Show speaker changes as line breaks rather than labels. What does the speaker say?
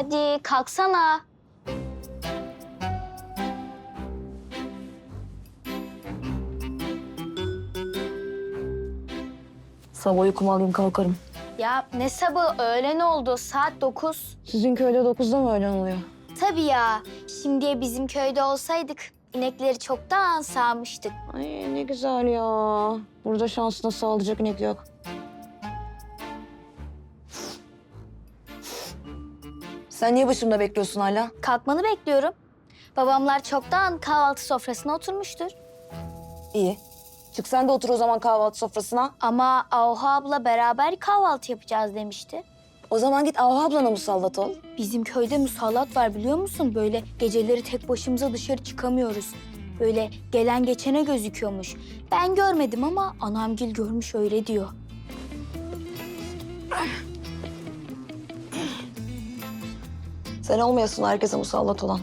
Hadi kalksana.
Sabah uykumu alayım kalkarım.
Ya ne sabah öğlen oldu saat 9.
Sizin köyde 9'da mı öğlen oluyor?
Tabii ya şimdiye bizim köyde olsaydık inekleri çoktan sağmıştık.
Ay ne güzel ya. Burada şansına sağlayacak inek yok. Sen niye başımda bekliyorsun hala?
Kalkmanı bekliyorum. Babamlar çoktan kahvaltı sofrasına oturmuştur.
İyi. Çık sen de otur o zaman kahvaltı sofrasına.
Ama Ahu abla beraber kahvaltı yapacağız demişti.
O zaman git Ahu ablana musallat ol.
Bizim köyde musallat var biliyor musun? Böyle geceleri tek başımıza dışarı çıkamıyoruz. Böyle gelen geçene gözüküyormuş. Ben görmedim ama anamgil görmüş öyle diyor.
Sen olmayasın herkese musallat olan.